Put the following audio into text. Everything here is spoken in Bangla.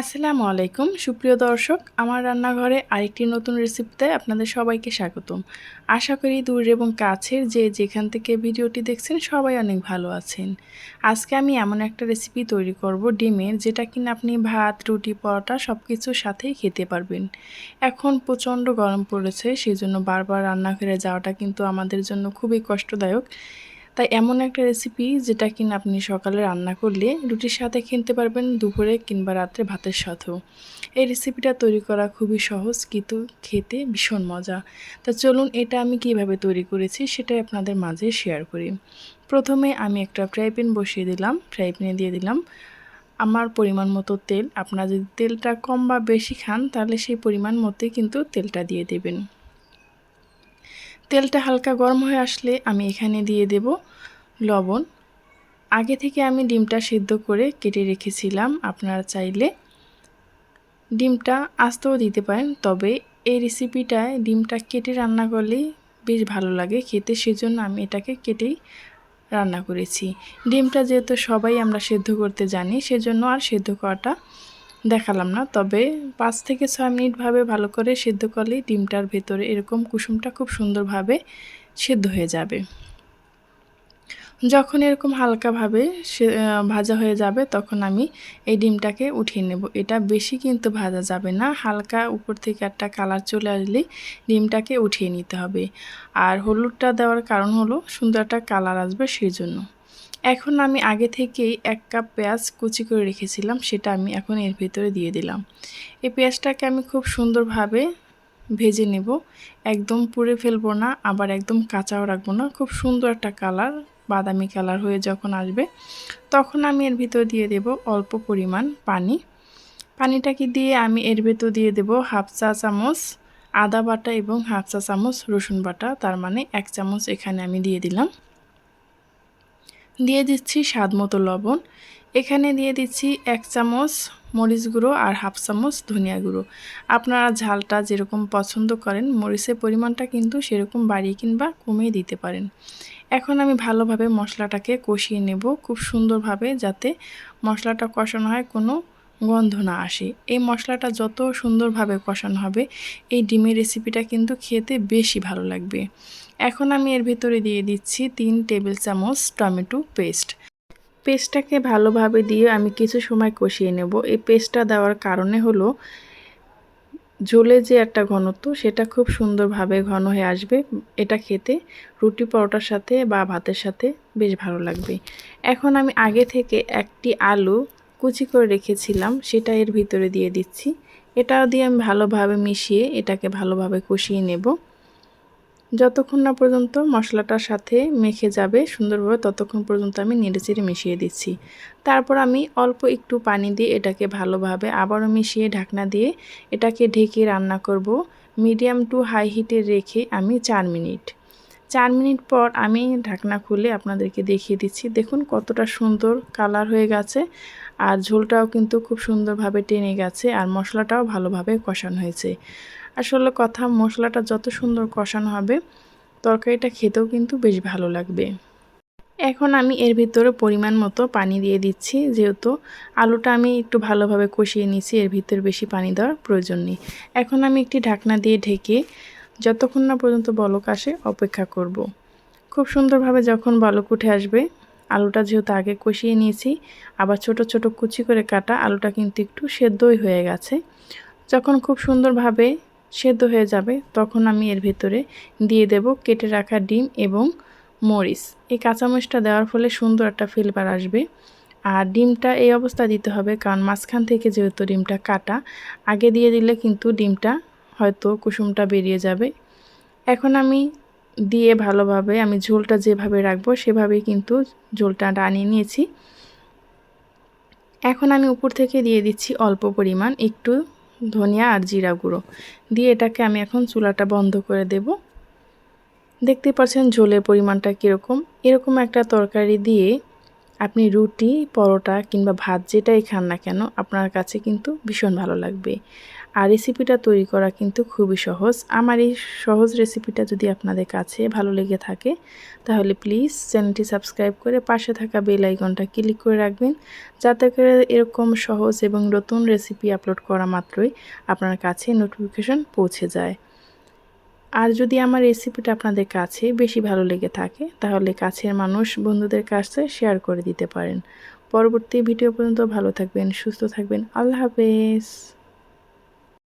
আসসালামু আলাইকুম। সুপ্রিয় দর্শক, আমার রান্নাঘরে আরেকটি নতুন রেসিপিতে আপনাদের সবাইকে স্বাগতম। আশা করি দূর এবং কাছের যে যেখান থেকে ভিডিওটি দেখছেন সবাই অনেক ভালো আছেন। আজকে আমি এমন একটা রেসিপি তৈরি করব ডিমের যেটা কিনা আপনি ভাত, রুটি, পরোটা সব কিছুর সাথেই খেতে পারবেন। এখন প্রচণ্ড গরম পড়েছে সেই জন্য বারবার রান্নাঘরে যাওয়াটা কিন্তু আমাদের জন্য খুবই কষ্টদায়ক। তাই এমন একটা রেসিপি যেটা কিনা আপনি সকালে রান্না করলে রুটির সাথে কিনতে পারবেন, দুপুরে কিংবা রাত্রে ভাতের সাথেও। এই রেসিপিটা তৈরি করা খুবই সহজ, কিন্তু খেতে ভীষণ মজা। তা চলুন এটা আমি কীভাবে তৈরি করেছি সেটাই আপনাদের মাঝে শেয়ার করি। প্রথমে আমি একটা ফ্রাই প্যান বসিয়ে দিলাম ফ্রাই প্যানে দিয়ে দিলাম। আমার পরিমাণ মতো তেল, আপনারা যদি তেলটা কম বা বেশি খান তাহলে সেই পরিমাণ মতোই কিন্তু তেলটা দিয়ে দেবেন। তেলটা হালকা গরম হয়ে আসলে আমি এখানে দিয়ে দেব লবণ। আগে থেকে আমি ডিমটা সিদ্ধ করে কেটে রেখেছিলাম, আপনারা চাইলে ডিমটা আস্তেও দিতে পারেন, তবে এই রেসিপিটায় ডিমটা কেটে রান্না করলেই বেশ ভালো লাগে। খেতে সেজন্য আমি এটাকে কেটেই রান্না করেছি। ডিমটা যেহেতু সবাই আমরা সেদ্ধ করতে জানি, সেজন্য আর সেদ্ধ করাটা দেখালাম না। তবে পাঁচ থেকে ছয় মিনিটভাবে ভালো করে সেদ্ধ করলেই ডিমটার ভেতরে এরকম কুসুমটা খুব সুন্দরভাবে সেদ্ধ হয়ে যাবে। যখন এরকম হালকাভাবে সে ভাজা হয়ে যাবে, তখন আমি এই ডিমটাকে উঠিয়ে নেব। এটা বেশি কিন্তু ভাজা যাবে না। হালকা উপর থেকে একটা কালার চলে আসলেই ডিমটাকে উঠিয়ে নিতে হবে। আর হলুদটা দেওয়ার কারণ হলো, সুন্দর একটা কালার আসবে সেই জন্য। এখন আমি আগে থেকেই এক কাপ পেঁয়াজ কুচি করে রেখেছিলাম, সেটা আমি এখন এর ভিতরে দিয়ে দিলাম। এই পেঁয়াজটাকে আমি খুব সুন্দরভাবে ভেজে নেব। একদম পুড়ে ফেলব না, আবার একদম কাঁচাও রাখব না। খুব সুন্দর একটা কালার, বাদামি কালার হয়ে যখন আসবে, তখন আমি এর ভিতর দিয়ে দেব অল্প পরিমাণ পানি। পানিটাকে দিয়ে আমি এর ভেতর দিয়ে দেব হাফ চা চামচ আদা বাটা এবং হাফ চা চামচ রসুন বাটা, তার মানে এক চামচ এখানে আমি দিয়ে দিলাম। দিয়ে দিচ্ছি স্বাদ মতো লবণ। এখানে দিয়ে দিচ্ছি এক চামচ মরিচ গুঁড়ো আর হাফ চামচ ধনিয়া গুঁড়ো। আপনারা ঝালটা যেরকম পছন্দ করেন, মরিচের পরিমাণটা কিন্তু সেরকম বাড়িয়ে কিংবা কমিয়ে দিতে পারেন। এখন আমি ভালোভাবে মশলাটাকে কষিয়ে নেব খুব সুন্দরভাবে যাতে মশলাটা কষানো হয়, কোনো গন্ধ না আসে। এই মশলাটা যত সুন্দরভাবে কষানো হবে, এই ডিমের রেসিপিটা কিন্তু খেতে বেশি ভালো লাগবে। এখন আমি এর ভিতরে দিয়ে দিচ্ছি তিন টেবিল চামচ টমেটো পেস্ট। পেস্টটাকে ভালোভাবে দিয়ে আমি কিছু সময় কষিয়ে নেব। এই পেস্টটা দেওয়ার কারণে হলো, ঝোলে যে একটা ঘনত্ব সেটা খুব সুন্দরভাবে ঘন হয়ে আসবে। এটা খেতে রুটি পরোটার সাথে বা ভাতের সাথে বেশ ভালো লাগবে। এখন আমি আগে থেকে একটি আলু কুচি করে রেখেছিলাম, সেটা এর ভিতরে দিয়ে দিচ্ছি। এটা দিয়ে আমি ভালোভাবে মিশিয়ে এটাকে ভালোভাবে কষিয়ে নেব। যতক্ষণ না পর্যন্ত মশলাটার সাথে মেখে যাবে সুন্দরভাবে, ততক্ষণ পর্যন্ত আমি নেড়েচেড়ে মিশিয়ে দিচ্ছি। তারপর আমি অল্প একটু পানি দিয়ে এটাকে ভালোভাবে আবারও মিশিয়ে ঢাকনা দিয়ে এটাকে ঢেকে রান্না করব। মিডিয়াম টু হাই হিটে রেখে আমি চার মিনিট। চার মিনিট পর আমি ঢাকনা খুলে আপনাদেরকে দেখিয়ে দিচ্ছি। দেখুন কতটা সুন্দর কালার হয়ে গেছে। ঝোলটাও কিন্তু খুব সুন্দরভাবে টেনে গেছে আর মশলাটাও ভালোভাবে কষানো হয়েছে। আসলে কথা, মশলাটা যত সুন্দর কষানো হবে, তরকারিটা খেতেও কিন্তু বেশ ভালো লাগবে। এখন আমি এর ভিতরে পরিমাণ মতো পানি দিয়ে দিচ্ছি, যেহেতু আলুটা আমি একটু ভালোভাবে কষিয়ে নিচ্ছি এর ভিতরে বেশি পানি দেওয়ার প্রয়োজন নেই। এখন আমি একটি ঢাকনা দিয়ে ঢেকে যতক্ষণ না পর্যন্ত বলক আসে, অপেক্ষা করব। খুব সুন্দরভাবে যখন বলক উঠে আসবে আলুটা যেহেতু আগে কষিয়ে নিয়েছি, আবার ছোট ছোট কুচি করে কাটা, আলুটা কিন্তু একটু সেদ্ধই হয়ে গেছে। যখন খুব সুন্দরভাবে সেদ্ধ হয়ে যাবে, তখন আমি এর ভেতরে দিয়ে দেব কেটে রাখা ডিম এবং মরিচ। এই কাঁচামরিচটা দেওয়ার ফলে সুন্দর একটা ফ্লেভার আসবে। আর ডিমটা এই অবস্থা দিতে হবে, কারণ মাঝখান থেকে যেহেতু ডিমটা কাটা, আগে দিয়ে দিলে কিন্তু ডিমটা হয়তো কুসুমটা বেরিয়ে যাবে। এখন আমি দিয়ে ভালোভাবে আমি ঝোলটা যেভাবে রাখব সেভাবেই কিন্তু ঝোলটা টানিয়ে নিয়েছি। এখন আমি উপর থেকে দিয়ে দিচ্ছি অল্প পরিমাণ একটু ধনিয়া আর জিরা গুঁড়ো। দিয়ে এটাকে আমি এখন চুলাটা বন্ধ করে দেব। দেখতে পাচ্ছেন ঝোলের পরিমাণটা কীরকম। এরকম একটা তরকারি দিয়ে আপনি রুটি, পরোটা কিংবা ভাত যেটাই খান না কেন, আপনার কাছে কিন্তু ভীষণ ভালো লাগবে। আর রেসিপিটা তৈরি করা কিন্তু খুবই সহজ। আমার এই সহজ রেসিপিটা যদি আপনাদের কাছে ভালো লেগে থাকে, তাহলে প্লিজ চ্যানেলটি সাবস্ক্রাইব করে পাশে থাকা বেল আইকনটা ক্লিক করে রাখবেন, যাতে করে এরকম সহজ এবং নতুন রেসিপি আপলোড করা মাত্রই আপনার কাছে নোটিফিকেশন পৌঁছে যায়। আর যদি আমার রেসিপিটা আপনাদের কাছে বেশি ভালো লেগে থাকে, তাহলে কাছের মানুষ, বন্ধুদের কাছে শেয়ার করে দিতে পারেন। পরবর্তী ভিডিও পর্যন্ত ভালো থাকবেন, সুস্থ থাকবেন। আল্লাহ হাফেজ।